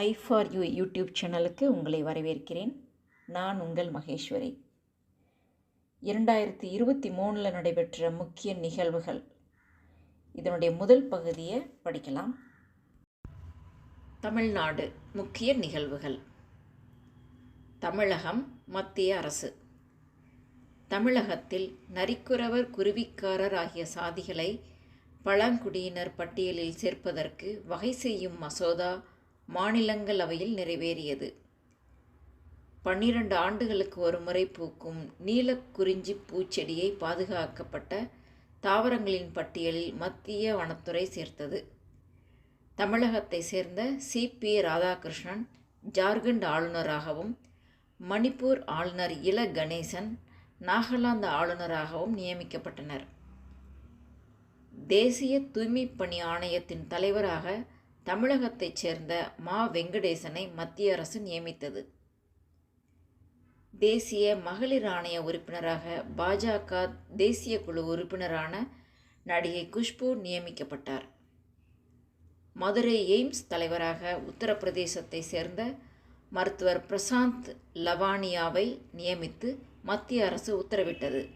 I for you YouTube சேனலுக்கு உங்களை வரவேற்கிறேன். நான் உங்கள் மகேஸ்வரி. இரண்டாயிரத்தி இருபத்தி மூணில் நடைபெற்ற முக்கிய நிகழ்வுகள். இதனுடைய முதல் பகுதியை படிக்கலாம். தமிழ்நாடு முக்கிய நிகழ்வுகள். தமிழகம் மத்திய அரசு. தமிழகத்தில் நரிக்குறவர் குருவிக்காரர் ஆகிய சாதிகளை பழங்குடியினர் பட்டியலில் சேர்ப்பதற்கு வகை செய்யும் மசோதா மாநிலங்களவையில் நிறைவேறியது. பன்னிரண்டு ஆண்டுகளுக்கு ஒரு முறை பூக்கும் நீலக்குறிஞ்சி பூச்செடியை பாதுகாக்கப்பட்ட தாவரங்களின் பட்டியலில் மத்திய வனத்துறை சேர்த்தது. தமிழகத்தை சேர்ந்த சி. பி. ராதாகிருஷ்ணன் ஜார்க்கண்ட் ஆளுநராகவும் மணிப்பூர் ஆளுநர் இல. கணேசன் நாகாலாந்து ஆளுநராகவும் நியமிக்கப்பட்டனர். தேசிய தூய்மைப் பணி ஆணையத்தின் தலைவராக தமிழகத்தைச் சேர்ந்த மா. வெங்கடேசனை மத்திய அரசு நியமித்தது. தேசிய மகளிர் ஆணைய உறுப்பினராக பாஜக தேசிய குழு உறுப்பினரான நடிகை குஷ்பு நியமிக்கப்பட்டார். மதுரை எய்ம்ஸ் தலைவராக உத்தரப்பிரதேசத்தை சேர்ந்த மருத்துவர் பிரசாந்த் லவானியாவை நியமித்து மத்திய அரசு உத்தரவிட்டது.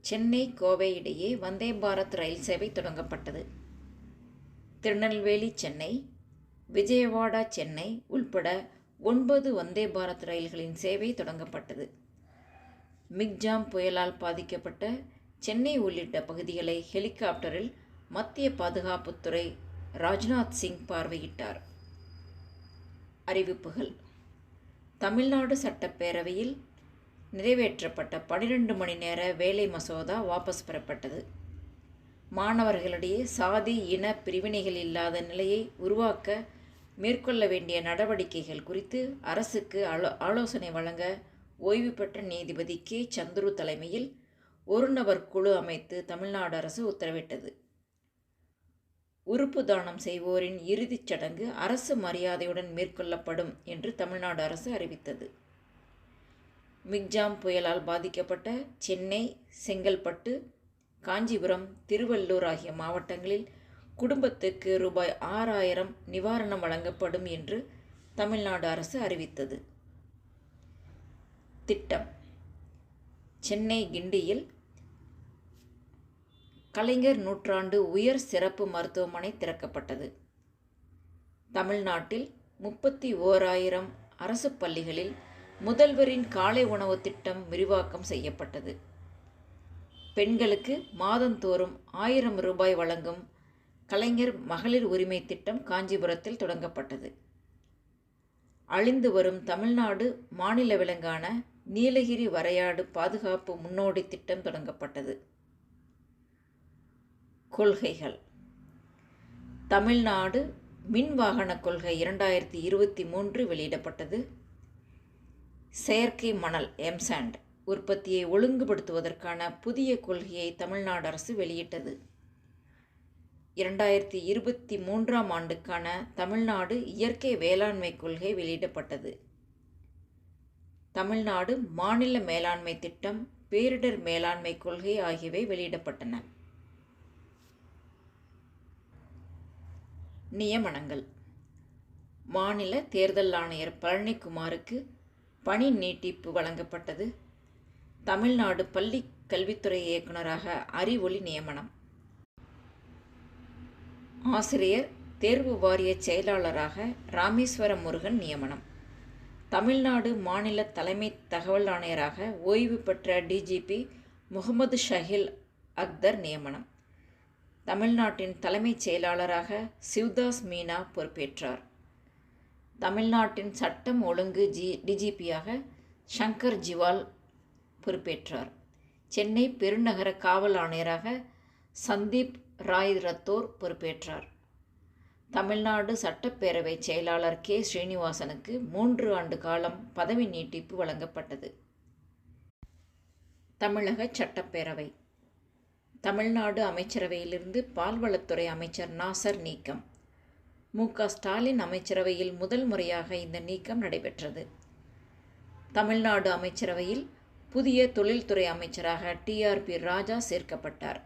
சென்னை கோவை இடையே வந்தே பாரத் ரயில் சேவை தொடங்கப்பட்டது. திருநெல்வேலி சென்னை விஜயவாடா சென்னை உள்பட ஒன்பது வந்தே பாரத் ரயில்களின் சேவை தொடங்கப்பட்டது. மிக்ஜாம் புயலால் பாதிக்கப்பட்ட சென்னை உள்ளிட்ட பகுதிகளை ஹெலிகாப்டரில் மத்திய பாதுகாப்புத்துறை ராஜ்நாத் சிங் பார்வையிட்டார். அறிவிப்புகள். தமிழ்நாடு சட்டப்பேரவையில் நிறைவேற்றப்பட்ட பனிரெண்டு மணி நேர வேலை மசோதா வாபஸ் பெறப்பட்டது. மாணவர்களிடையே சாதி இன பிரிவினைகள் இல்லாத நிலையை உருவாக்க மேற்கொள்ள வேண்டிய நடவடிக்கைகள் குறித்து அரசுக்கு ஆலோ ஆலோசனை வழங்க ஓய்வு பெற்ற நீதிபதி கே. சந்துரு தலைமையில் ஒரு நபர் குழு அமைத்து தமிழ்நாடு அரசு உத்தரவிட்டது. உறுப்பு தானம் செய்வோரின் இறுதிச் சடங்கு அரசு மரியாதையுடன் மேற்கொள்ளப்படும் என்று தமிழ்நாடு அரசு அறிவித்தது. மிக்ஜாம் புயலால் பாதிக்கப்பட்ட சென்னை செங்கல்பட்டு காஞ்சிபுரம் திருவள்ளூர் ஆகிய மாவட்டங்களில் குடும்பத்துக்கு ரூபாய் ஆறாயிரம் நிவாரணம் வழங்கப்படும் என்று தமிழ்நாடு அரசு அறிவித்தது. திட்டம். சென்னை கிண்டியில் கலைஞர் நூற்றாண்டு உயர் சிறப்பு மருத்துவமனை திறக்கப்பட்டது. தமிழ்நாட்டில் முப்பத்தி ஓராயிரம் அரசு பள்ளிகளில் முதல்வரின் காலை உணவு திட்டம் விரிவாக்கம் செய்யப்பட்டது. பெண்களுக்கு மாதந்தோறும் ஆயிரம் ரூபாய் வழங்கும் கலைஞர் மகளிர் உரிமை திட்டம் காஞ்சிபுரத்தில் தொடங்கப்பட்டது. அழிந்து வரும் தமிழ்நாடு மாநில விலங்கான நீலகிரி வரையாடு பாதுகாப்பு முன்னோடி திட்டம் தொடங்கப்பட்டது. கொள்கைகள். தமிழ்நாடு மின் வாகன கொள்கை இரண்டாயிரத்தி இருபத்தி மூன்று வெளியிடப்பட்டது. செயற்கை மணல் எம்சாண்ட் உற்பத்தியை ஒழுங்குபடுத்துவதற்கான புதிய கொள்கையை தமிழ்நாடு அரசு வெளியிட்டது. இரண்டாயிரத்தி இருபத்தி மூன்றாம் ஆண்டுக்கான தமிழ்நாடு இயற்கை வேளாண்மை கொள்கை வெளியிடப்பட்டது. தமிழ்நாடு மாநில மேலாண்மை திட்டம் பேரிடர் மேலாண்மை கொள்கை ஆகியவை வெளியிடப்பட்டன. நியமனங்கள். மாநில தேர்தல் ஆணையர் பழனிக்குமாருக்கு பணி நீட்டிப்பு வழங்கப்பட்டது. தமிழ்நாடு பள்ளி கல்வித்துறை இயக்குநராக அறிவொளி நியமனம். ஆசிரியர் தேர்வு வாரிய செயலாளராக ராமேஸ்வர முருகன் நியமனம். தமிழ்நாடு மாநில தலைமை தகவல் ஆணையராக ஓய்வு பெற்ற டிஜிபி முகமது ஷஹில் அக்தர் நியமனம். தமிழ்நாட்டின் தலைமைச் செயலாளராக சிவ்தாஸ் மீனா பொறுப்பேற்றார். தமிழ்நாட்டின் சட்டம் ஒழுங்கு ஜி டிஜிபியாக ஷங்கர் ஜிவால் பொறுப்பேற்றார். சென்னை பெருநகர காவல் ஆணையராக சந்தீப் ராய் ரத்தோர் பொறுப்பேற்றார். தமிழ்நாடு சட்டப்பேரவை செயலாளர் கே. ஸ்ரீனிவாசனுக்கு மூன்று ஆண்டு காலம் பதவி நீட்டிப்பு வழங்கப்பட்டது. தமிழக சட்டப்பேரவை. தமிழ்நாடு அமைச்சரவையிலிருந்து பால்வளத்துறை அமைச்சர் நாசர் நீக்கம். மு. க. ஸ்டாலின் அமைச்சரவையில் முதல் முறையாக இந்த நீக்கம் நடைபெற்றது. தமிழ்நாடு அமைச்சரவையில் புதிய தொழில்துறை அமைச்சராக டிஆர்பி ராஜா சேர்க்கப்பட்டார்.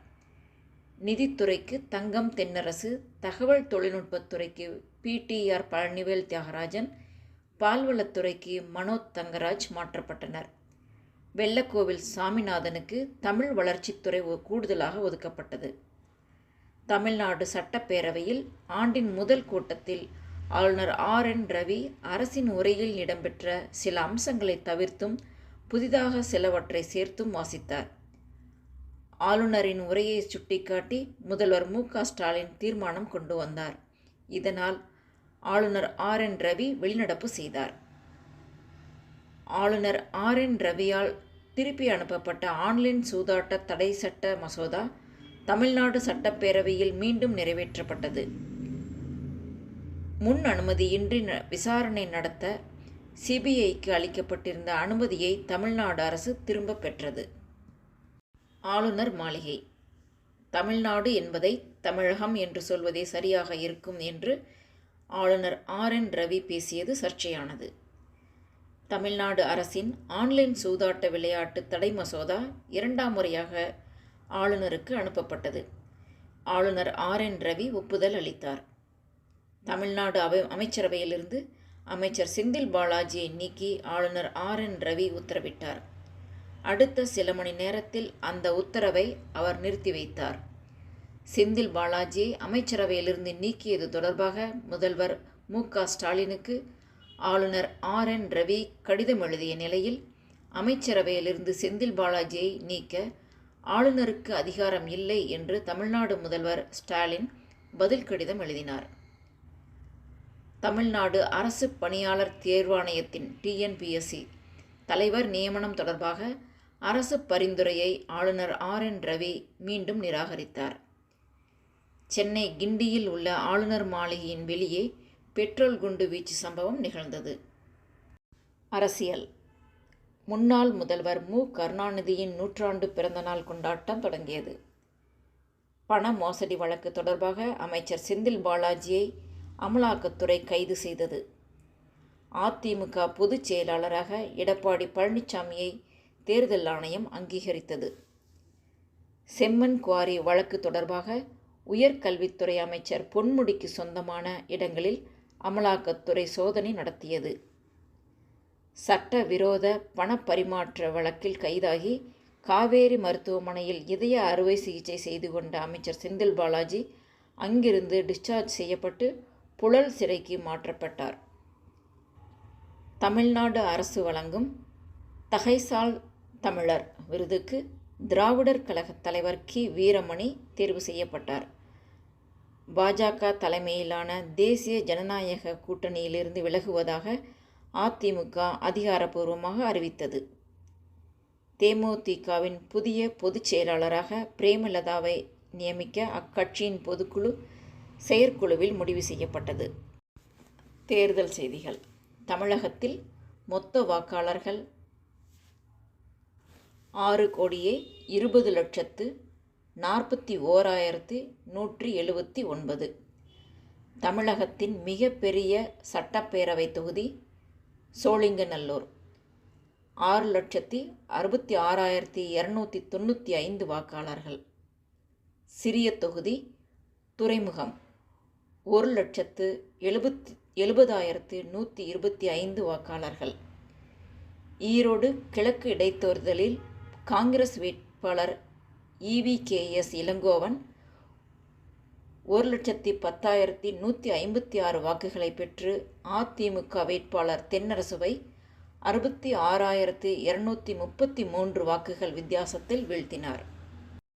நிதித்துறைக்கு தங்கம் தென்னரசு தகவல் தொழில்நுட்பத்துறைக்கு பிடிஆர் பழனிவேல் தியாகராஜன் பால்வளத்துறைக்கு மனோத் தங்கராஜ் மாற்றப்பட்டனர். வெள்ளக்கோவில் சாமிநாதனுக்கு தமிழ் வளர்ச்சித்துறை கூடுதலாக ஒதுக்கப்பட்டது. தமிழ்நாடு சட்டப்பேரவையில் ஆண்டின் முதல் கூட்டத்தில் ஆளுநர் ஆர் என் ரவி அரசின் உரையில் இடம்பெற்ற சில அம்சங்களை தவிர்த்தும் புதிதாக சிலவற்றை சேர்த்தும் வாசித்தார். ஆளுநரின் உரையை சுட்டிக்காட்டி முதல்வர் மு. க. ஸ்டாலின் தீர்மானம் கொண்டு வந்தார். இதனால் ஆளுநர் ஆர். என். ரவி வெளிநடப்பு செய்தார். ஆளுநர் ஆர். என். ரவியால் திருப்பி அனுப்பப்பட்ட ஆன்லைன் சூதாட்ட தடை சட்ட மசோதா தமிழ்நாடு சட்டப்பேரவையில் மீண்டும் நிறைவேற்றப்பட்டது. முன் அனுமதியின்றி விசாரணை நடத்த சிபிஐக்கு அளிக்கப்பட்டிருந்த அனுமதியை தமிழ்நாடு அரசு திரும்ப பெற்றது. ஆளுநர் மாளிகை. தமிழ்நாடு என்பதை தமிழகம் என்று சொல்வதே சரியாக இருக்கும் என்று ஆளுநர் ஆர். என். ரவி பேசியது சர்ச்சையானது. தமிழ்நாடு அரசின் ஆன்லைன் சூதாட்ட விளையாட்டு தடை மசோதா இரண்டாம் முறையாக ஆளுநருக்கு அனுப்பப்பட்டது. ஆளுநர் ஆர். என். ரவி ஒப்புதல் அளித்தார். தமிழ்நாடு அவை அமைச்சரவையிலிருந்து அமைச்சர் செந்தில் பாலாஜியை நீக்கி ஆளுநர் ஆர் என் ரவி உத்தரவிட்டார். அடுத்த சில மணி நேரத்தில் அந்த உத்தரவை அவர் நிறுத்தி வைத்தார். செந்தில் பாலாஜியை அமைச்சரவையிலிருந்து நீக்கியது தொடர்பாக முதல்வர் மு. க. ஸ்டாலினுக்கு ஆளுநர் ஆர் என் ரவி கடிதம் எழுதிய நிலையில் அமைச்சரவையிலிருந்து செந்தில் பாலாஜியை நீக்க ஆளுநருக்கு அதிகாரம் இல்லை என்று தமிழ்நாடு முதல்வர் ஸ்டாலின் பதில் கடிதம் எழுதினார். தமிழ்நாடு அரசு பணியாளர் தேர்வாணையத்தின் டிஎன்பிஎஸ்சி. தலைவர் நியமனம் தொடர்பாக அரசு பரிந்துரையை ஆளுநர் ஆர் என் ரவி மீண்டும் நிராகரித்தார். சென்னை கிண்டியில் உள்ள ஆளுநர் மாளிகையின் வெளியே பெட்ரோல் குண்டு வீச்சு சம்பவம் நிகழ்ந்தது. அரசியல். முன்னாள் முதல்வர் மு. கருணாநிதியின் நூற்றாண்டு பிறந்தநாள் கொண்டாட்டம் தொடங்கியது. பண மோசடி வழக்கு தொடர்பாக அமைச்சர் செந்தில் பாலாஜியை அமலாக்கத்துறை கைது செய்தது. அதிமுக பொதுச் செயலாளராக எடப்பாடி பழனிசாமியை தேர்தல் ஆணையம் அங்கீகரித்தது. செம்மன் குவாரி வழக்கு தொடர்பாக உயர்கல்வித்துறை அமைச்சர் பொன்முடிக்கு சொந்தமான இடங்களில் அமலாக்கத்துறை சோதனை நடத்தியது. சட்டவிரோத பணப்பரிமாற்ற வழக்கில் கைதாகி காவேரி மருத்துவமனையில் இதய அறுவை சிகிச்சை செய்து கொண்ட அமைச்சர் செந்தில் பாலாஜி அங்கிருந்து டிஸ்சார்ஜ் செய்யப்பட்டு புழல் சிறைக்கு மாற்றப்பட்டார். தமிழ்நாடு அரசு வழங்கும் தகைசால் தமிழர் விருதுக்கு திராவிடர் கழக தலைவர் கி. வீரமணி தேர்வு செய்யப்பட்டார். பாஜக தலைமையிலான தேசிய ஜனநாயக கூட்டணியிலிருந்து விலகுவதாக அதிமுக அதிகாரப்பூர்வமாக அறிவித்தது. தேமுதிகவின் புதிய பொதுச் செயலாளராக பிரேமலதாவை நியமிக்க அக்கட்சியின் பொதுக்குழு செயற்குழுவில் முடிவு செய்யப்பட்டது. தேர்தல் செய்திகள். தமிழகத்தில் மொத்த வாக்காளர்கள் ஆறு கோடியே இருபது லட்சத்து நாற்பத்தி ஓராயிரத்து நூற்றி எழுபத்தி ஒன்பது. தமிழகத்தின் மிகப்பெரிய சட்டப்பேரவை தொகுதி சோழிங்கநல்லூர். ஆறு லட்சத்தி அறுபத்தி ஆறாயிரத்தி இரநூத்தி தொண்ணூற்றி ஐந்து வாக்காளர்கள். சிறிய தொகுதி துறைமுகம். ஒரு லட்சத்து எழுபத்தி எழுபதாயிரத்து நூற்றி இருபத்தி ஐந்து வாக்காளர்கள். ஈரோடு கிழக்கு இடைத்தேர்தலில் காங்கிரஸ் வேட்பாளர் இவிகேஎஸ் இளங்கோவன் ஒரு லட்சத்தி பத்தாயிரத்தி நூற்றி ஐம்பத்தி ஆறு வாக்குகளை பெற்று அதிமுக வேட்பாளர் தென்னரசுவை அறுபத்தி ஆறாயிரத்து இருநூற்றி முப்பத்தி மூன்று வாக்குகள் வித்தியாசத்தில் வீழ்த்தினார்.